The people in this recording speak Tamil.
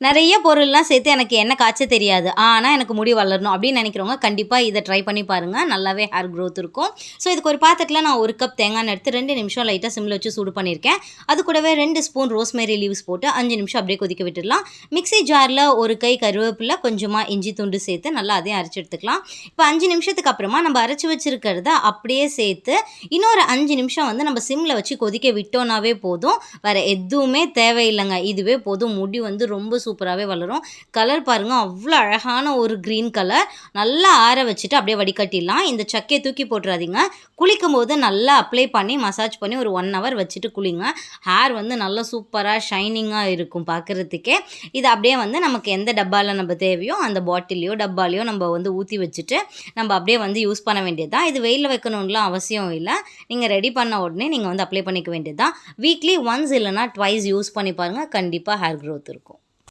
நிறைய பொருள்லாம் சேர்த்து எனக்கு என்ன காய்ச்ச தெரியாது. ஆனால் எனக்கு முடி வளரணும் அப்படின்னு நினைக்கிறவங்க கண்டிப்பாக இதை ட்ரை பண்ணி பாருங்கள் நல்லாவே ஹேர் க்ரோத் இருக்கும். ஸோ இதுக்கு ஒரு பாத்திரத்தில் நான் ஒரு கப் தேங்காய் எடுத்து ரெண்டு நிமிஷம் லைட்டாக சிம்மில் வச்சு சூடு பண்ணியிருக்கேன். அது கூடவே ரெண்டு ஸ்பூன் ரோஸ்மேரி லீவ்ஸ் போட்டு அஞ்சு நிமிஷம் அப்படியே கொதிக்க விட்டுடலாம். மிக்ஸி ஜாரில் ஒரு கை கருவேப்பிலை கொஞ்சமாக இஞ்சி துண்டு சேர்த்து நல்லா அதையும் அரைச்சி எடுத்துக்கலாம். இப்போ அஞ்சு நிமிஷத்துக்கு அப்புறமா நம்ம அரைச்சி வச்சிருக்கிறத அப்படியே சேர்த்து இன்னொரு அஞ்சு நிமிஷம் வந்து நம்ம சிம்மில் வச்சு கொதிக்க விட்டோன்னாவே போதும். வேறு எதுவுமே தேவையில்லைங்க. இதுவே போதும். முடி வந்து ரொம்ப சூப்பராகவே வளரும். கலர் பாருங்கள் அவ்வளோ அழகான ஒரு க்ரீன் கலர் நல்லா ஆற வச்சுட்டு அப்படியே வடிகட்டிடலாம். இந்த சக்கையை தூக்கி போட்டுறாதீங்க. குளிக்கும் போது நல்லா அப்ளை பண்ணி மசாஜ் பண்ணி ஒரு ஒன் ஹவர் வச்சுட்டு குளிங்க. ஹேர் வந்து நல்லா சூப்பராக ஷைனிங்காக இருக்கும் பார்க்குறதுக்கே இது அப்படியே வந்து நமக்கு எந்த டப்பாவில் நம்ம தேவையோ அந்த பாட்டிலையோ டப்பாலையோ நம்ம வந்து ஊற்றி வச்சுட்டு நம்ம அப்படியே வந்து யூஸ் பண்ண வேண்டியது தான் இது வெயிலில் வைக்கணும்லாம் அவசியம் இல்லை. நீங்கள் ரெடி பண்ண உடனே நீங்கள் வந்து அப்ளை பண்ணிக்க வேண்டியது தான் வீக்லி ஒன்ஸ் இல்லைனா ட்வைஸ் யூஸ் பண்ணி பாருங்கள் கண்டிப்பாக ஹேர் க்ரோத் இருக்கும்.